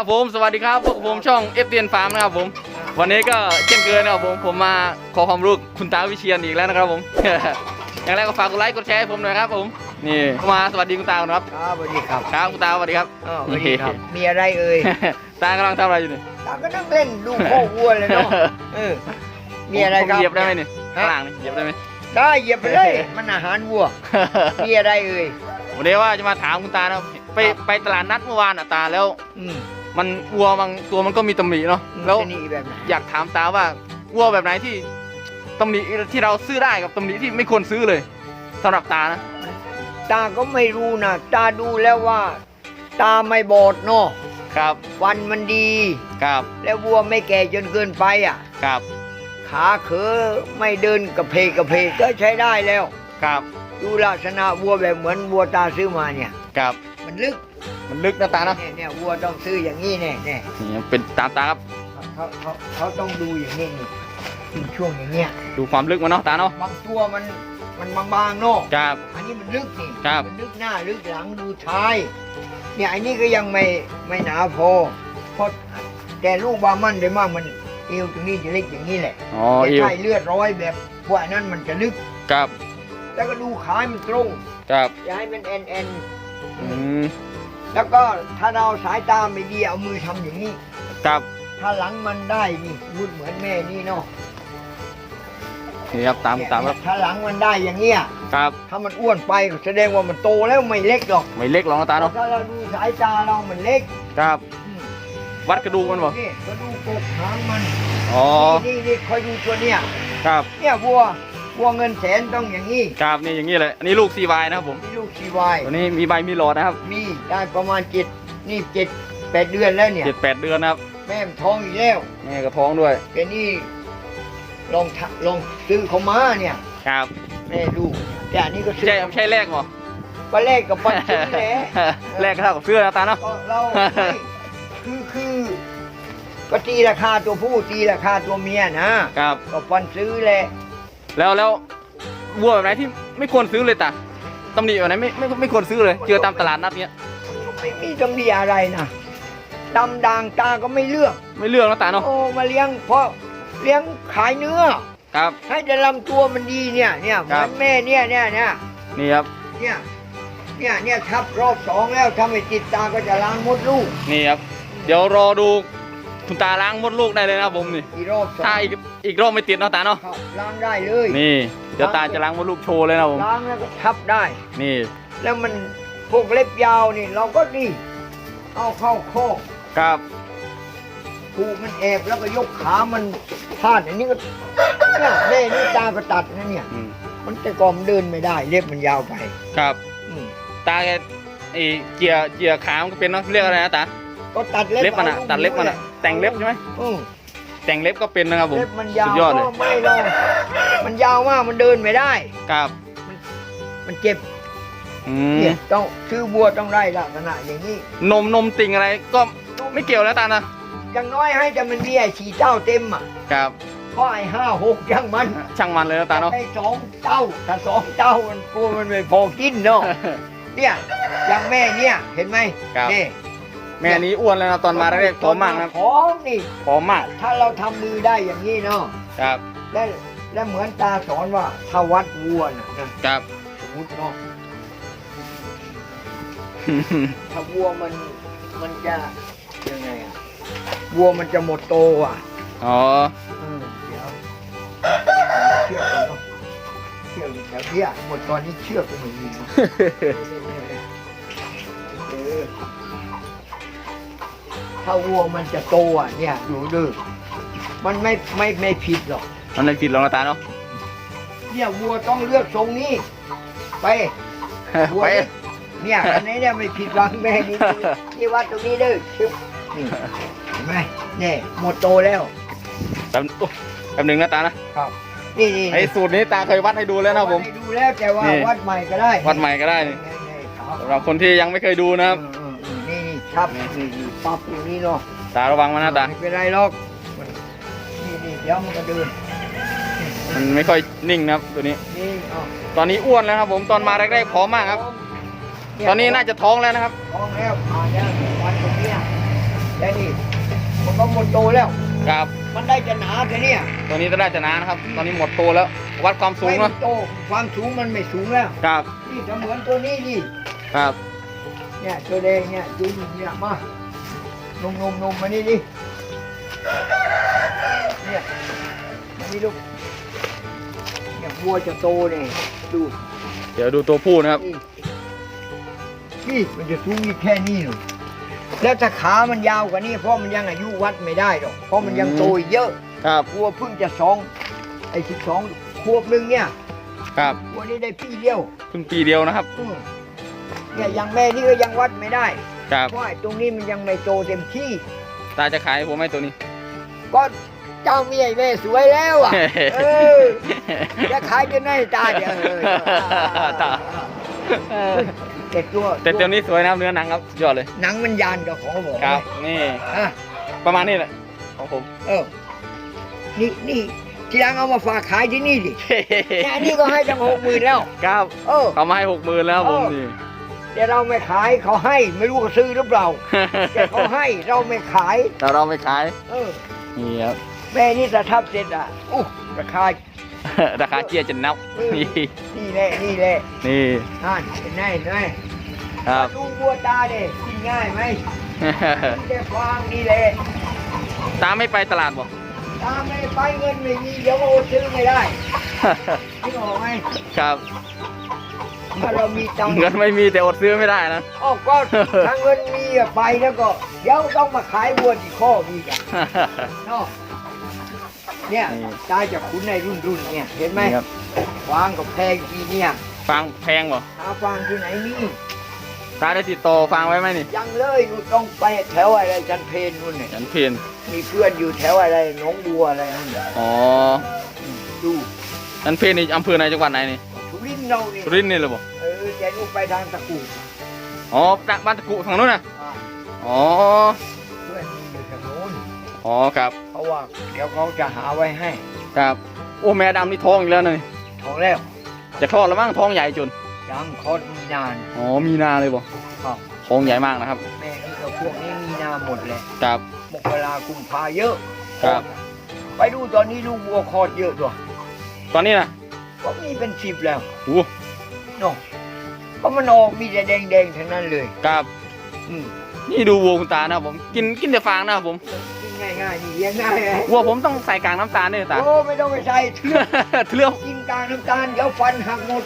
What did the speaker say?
ครับผม สวัสดีครับ พวกผมช่องเอฟเดียนฟาร์มนะครับผม วันนี้ก็เช่นเคยนะครับผม ผมมาขอความรู้คุณตาวิเชียนอีกแล้วนะครับผม อย่างแรกก็ฝากกดไลค์กดแชร์ให้ผมหน่อยครับผม นี่มาสวัสดีคุณตาก่อนครับ ครับสวัสดีครับ ครับคุณตาสวัสดีครับอ้าวสวัสดีครับ มีอะไรเอ่ย ตากำลังทำอะไรอยู่นี่ ตาก็นั่งเล่นดูโควัวเลยเนาะเออมีอะไรผมครับ เหยียบได้ไหมนี่ฮะข้างล่างนี่เหยียบได้ไหมได้เหยียบไปเลย มันอาหารวัว มีอะไรเอ่ยวันนี้ว่าจะมาถามคุณตานะครับไปไปตลาดนัดเมื่อวานอะตาแล้วอื มมันวัวบางตัวมันก็มีตำหนิเนาะแล้แล้ววนี่แบบไหนอยากถามตาว่าวัวแบบไหนที่ตำหนิที่เราซื้อได้กับตำหนิที่ไม่ควรซื้อเลยสำหรับตานะ ตาก็ไม่รู้นะตาดูแล้วว่า ตาไม่บอดเนาะครับ วันมันดี ครับ แล้ววัวไม่แก่จนเกินไปอะ ครับ ขาเขอไม่เดินกระเพกกระเพกก็ใช้ได้แล้ว ครับ ดูลักษณะวัวแบบเหมือนวัวตาซื้อมาเนี่ย ครับมัน ลึกมันลึกนะตาเนาะเนี่ยเนี่ยวัวต้องซื้ออย่างนี้เนี่ยเนี่ยนี่เป็นตามตาครับเขาเขาเขาต้องดูอย่างนี้นี่เป็นช่วงอย่างเงี้ยดูความลึกมันเนาะตาเนาะบางตัวมันมันบางๆเนาะครับ อันนี้มันลึกนี่ครับมันลึกหน้าลึกหลังดูท้ายเนี่ยอันนี้ก็ยังไม่ไม่หนาพอเพราะแต่ลูกบามันโดยมากมันเอวตรงนี้จะเล็กอย่างนี้แหละอ๋อแต่เอวใช่เลือดร้อยแบบพวกอันนั้นมันจะลึกครับ แล้วก็ดูขาให้มันตรงครับอย่าให้มันแอนแอน อืมแล้วก็ถ้าเราสายตาไม่ดีเอามือทำอย่างนี้ ครับถ้าหลังมันได้นี่พูดเหมือนแม่นี่เนาะนี่ครับตามตามครับเนี่ยถ้าหลังมันได้อย่างเงี้ยครับถ้ามันอ้วนไปก็แสดงว่ามันโตแล้วไม่เล็กหรอกไม่เล็กหรอกนะตาเนาะถ้าเราดูสายตาเรามันเล็กครับอืมวัดกระดูกมันบ่นี่ก็ดูกกหางมันอ๋อนี่นี่คอยดูตัวเนี้ยครับเนี่ยวัว วัวเงินแสนต้องอย่างนี้ครับนี่อย่างนี้เลยอันนี้ลูกซีวายนะครับผมมีลูกชีวายตัวนี้มีใบมีหลอดนะครับมีได้ประมาณเจ็ดนี่เจ็ดแปดเดือนแล้วเนี่ย เจ็ดแปดเดือนนะครับแม่มนท้องอีกแล้วแม่กระท้องด้วยแกนี่ลองทะลองซื้อเขามาเนี่ย ครับแม่ดูแต่อันนี้ก็ซื้อใช่ใช่แรกบ่ปลาแรกกับปลาชิ้นแหละแรกก็เท่ากับเสื้อนะตาเนาะก็เราไม่คือคือก็ตีราคาตัวผู้ตีราคาตัวเมียนะ ครับ ก็ฟันซื้อแหละ แล้วแล้ววัวแบบไหนที่ไม่ควรซื้อเลยตาตำหนิแบบไหนไม่ไม่ไม่ควรซื้อเลย เจอตามตลาดนัดเนี้ย ไม่มีตำดีอะไรนะดำด่างตาก็ไม่เลือก ไม่เลือกนะตาเนาะโอ้มาเลี้ยงเพราะเลี้ยงขายเนื้อ ครับ ให้แต่ลำตัวมันดีเนี่ยเนี่ยเหครัมือบนแม่เนี่ยเนี่ยเนี่ยนี่ครับ เนี่ยเนี่ยเนี่ยทับรอบสองแล้วถ้าไม่ติดตาก็จะล้างมดลูก นี่ครับ เดี๋ยวรอดู คุณตาล้างมดลูกได้เลยนะครับผมนี่อีกรอบสองถ้าอีกอีกรอบไม่ติดเนาะตาเนาะครับล้างได้เลย นี่เดี๋ยวตาจะล้างมดลูกโชว์เลยนะครับผมล้างแล้วก็ทับได้ นี่ แล้วมันพวกเล็บยาวนี่เราก็นี่เอาเข้าโคอกครับ ผูกมันแอบแล้วก็ยกขามันพาดอันนี้ก็เนี่ยแม่นี่ตาก็ตัดนะเนี่ย อืมมันแต่ก่อนมันเดินไม่ได้ เล็บมันยาวไปครับ อืมตาแกไอ้เจียเจียขามันก็เป็นเนาะเรียกอะไรนะตา ก็ตัดเล็บเล็บมันอะอาตัดเล็บมันอะว แหแต่งเล็บใช่ไหมอืมแต่งเล็บก็เป็นนะครับผมเล็บมันยาวสุดยอดเลยก็ไม่หรอกมันยาวมากมันเดินไม่ได้ ครับมันเจ็บอืมเนี่ยต้องชื่อบัวต้องได้ลักษณะอย่างนี้ นมนมติ่งอะไรก็ไม่เกี่ยวแล้วตานะอย่างน้อยให้แต่มันมีไอ้ฉีเจ้าเต็มอะครับเพราะไอ้ห้าหกยังมันช่างมันเลยนะตาเนาะไอ้สองเต้าถ้าสองเต้ามันกลัวมันไม่พอกินเนาะ เนี่ยอย่างแม่เนี่ยเห็นไหมครับ นี่ แม่นี้อ้วนแล้วนะตอนมาแรกๆผอมมากนะครับผอมนี่ผอมมากถ้าเราทำมือได้อย่างนี้เนาะครับและและเหมือนตาสอนว่าถ้าวัดวัวน่ะนะครับ สมมติเนาะถ้าวัวมันมันจะยังไงอะวัวมันจะหมดโตอะอ๋อเออเดี๋ยวเชือกก่อนเนาะเชือกอยู่แถวเนี้ยหมดตอนนี้เชือกก็ไม่มีนะเออ ถ้าวัวมันจะโตอะเนี่ยดูดูมันไม่ไม่ไม่ผิดหรอกมันเลยผิดหรอกนะตาเนาะเนี่ยวัวต้องเลือกทรงนี้ ไปวัวไปนี่เนี่ยอันนี้เนี่ยไม่ผิดหวังแม่นี่นี่วัดตรงนี้เด้อชึบนี่เห็นไหมเนี่ยหมดโตแล้วแป๊บโอ้แป๊บหนึงนะตานะครับ นี่นี่ไอ้สูตรนี้ตาเคยวัดให้ดูแล้วนะครับผมให้ดูแล้วแต่ว่านี่ วัดใหม่ก็ได้วัดใหม่ก็ได้นี่นี่นี่ครับสำหรับคนที่ยังไม่เคยดูนะครับอืมอืมอืมนี่นี่ครับนี่นี่ ปั๊บอยู่นี่เนาะตาระวังมันนะตา ไม่เป็นไรหรอกมันนี่นี่เดี๋ยวมันก็เดินมันไม่ค่อยนิ่งนะครับตัวนี้ นี่เอาตอนนี้อ้วนแล้วครับผมตอนมาแรกๆผอมมากครับ เยตอนนี้น่าจะท้องแล้วนะครับ ท้องแล้วผ่านแล้ววันตรงเนี้ยแต่นี่มันก็หมดโตแล้ว ครับ มันได้จะหนาแค่เนี้ยตัวนี้ก็ได้จะนานนะครับ ตอนนี้หมดโตแล้ว วัดความสูงไม่เนาะโตความสูงมันไม่สูงแล้ว ครับ นี่จะเหมือนตัวนี้นี่ ครับ เนี่ยตัวแดงเนี่ยดูเนี่ยมา นุ่มนุ่มนุ่มมานี่ดิเนี่ยมานี่ลูกเนี่ยวัวจะโตเนี่ยดูเดี๋ยวดูตัวผู้นะครับ นี่นี่มันจะสูงอีกแค่นี้หนูแล้วถ้าขามันยาวกว่านี้เพราะมันยังอายุวัดไม่ได้หรอกเพราะมันยังอืมโตอีกเยอะครับ วัวเพิ่งจะสองไอ้สิบสองขวบหนึ่งเนี่ยครับวัวนี้ได้ปีเดียวเพิ่งปีเดียวนะครับ อืมเนี่ยอย่างแม่นี่ก็ยังวัดไม่ได้ ครับ เพราะไอ้ตรงนี้มันยังไม่โตเต็มที่ ตาจะขายให้ผมไหมตัวนี้ ก็เจ้าเมียแม่สวยแล้วอะ เออจะขายจะไหนตาเดี๋ยวเออตาแต่ตัวแต่ตัวนี้สวยนะครับเนื้อหนังครับสุดยอดเลย หนังมันยานกับของผมครับ นี่อะประมาณนี้แหละของผม เออ นี่นี่ทีหลังเอามาฝากขายที่นี่ดิเนี่ยอันนี้ก็ให้ตั้งหกหมื่นแล้ว ครับ เออ เขามาให้หกหมื่นแล้วผมเออนี่ แต่เราไม่ขายเขาให้ไม่รู้เขาซื้อหรือเปล่า แต่เขาให้เราไม่ขาย แต่เราไม่ขาย เออ นี่ครับ แม่นี่ถ้าทับเสร็จอะอู้ราคา ราคาเจียจะนับ เออ นี่ นี่แหละนี่แหละนี่ นั่นเห็นไหมเห็นไหมครับ ดูบัวตาเด็กินง่ายไหมกินได้ฟางนี่แหละตาไม่ไปตลาดบ่ตาไม่ไปเงินไม่มีเดี๋ยวโอนซื้อไม่ได้ นี่ออกไหมครับ ถ้าเรามีตังค์เงินไม่มีแต่อดซื้อไม่ได้นะอ้อก็ถ้าเงินมีอะไปแล้วก็เดี๋ยวต้องมาขายวัวที่ข้อมีกันเนาะเนี่ยนี่ตาจะคุ้นในรุ่นรุ่นๆเนี่ยเห็นไหมนี่ครับฟางกับแพงทีเนี่ยฟางแพงบ่หาฟางที่ไหนมีตาได้ติดต่อฟางไว้ไหมนี่ยังเลยอยู่ต้องไปแถวอะไรจันเพนนู่นเนี่ยยันเพียนมีเพื่อนอยู่แถวอะไรหนองบัวอะไรนั่นน่ะอ๋อดูยันเพียนนี่อำเภอไหนจังหวัดไหนนี่สุริน ทร์เรานี่สุรินทร์นี่เลยบ่เออแกลูกไปทางตะกูอ๋อบ้านตะกุฝั่งนู้นนะอ่าอ๋อ เพื่อนอยู่ทางโน้นอ๋อครับเขาว่าเดี๋ยวเขาจะหาไว้ให้ครับ โอ้แม่ดำนี่ท้องอีกแล้วนะนี่ท้องแล้วจะคลอดแล้วมั้งท้องใหญ่จน ยังคลอดมีนาน อ๋อ มีนาเลยบ่ครับ ท้องใหญ่มากนะครับ แม่นี่กับพวกนี้มีนาหมดเลยครับ มกรากุมภาเยอะครับ ไปดูตอนนี้ลูกวัวคลอดเยอะด้วยตอนนี้นะ ก็มีเป็นสิบแล้วโอ้เนาะก็มันออกมีแต่แดงๆทั้งนั้นเลยครับ อืมนี่ดูวัวคุณตานะครับผม กินกินแต่ฟางนะครับผมกินง่ายๆนี่เลี้ยงง่ายไงวัวผมต้องใส่กากน้ำตาลด้วยตา โอ้ไม่ต้องไปใส่เทือกเทื่อกินกลางน้ำตาลเดี๋ยวฟันหักหมด